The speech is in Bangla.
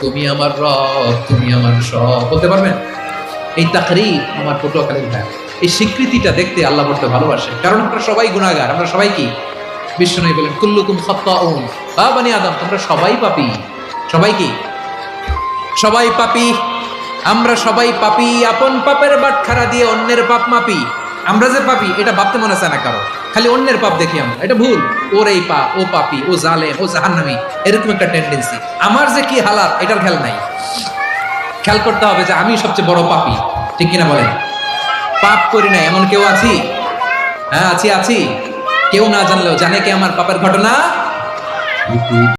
তুমি আমার রব, তুমি আমার সব। বলতে পারবেন? এই তাকরি আমার পটুয়াখালীর ভাই এই স্বীকৃতিটা দেখতে আল্লাহ বলতে ভালোবাসে কারণ আমরা সবাই গুণাগার আমরা সবাই কি? বিষ্ণু বলেন, কুল্লুকুম খাত্তাউন, বা বানি আদম তোমরা সবাই পাপি। সবাই কি? সবাই পাপি। আমরা সবাই পাপি, আপন পাপের বাটখারা দিয়ে অন্যের পাপ মাপি। আমরা যে পাপি, এটা ভাবতে মনে চায় না কারও। খালি অন্যের পাপ দেখি আমরা। এটা ভুল। ওর এই পা, ও পাপি, ও জালে ও জাহান্নামি, এরকম একটা টেন্ডেন্সি আমার যে কি হালাত, এটার খেয়াল নাই। খেয়াল করতে হবে যে আমি সবচেয়ে বড় পাপি। ঠিক কিনা বলেন? পাপ করি না, এমন কেউ আছি? হ্যাঁ আছি আছি। কেউ না জানলেও জানে কি আমার পাপের ঘটনা?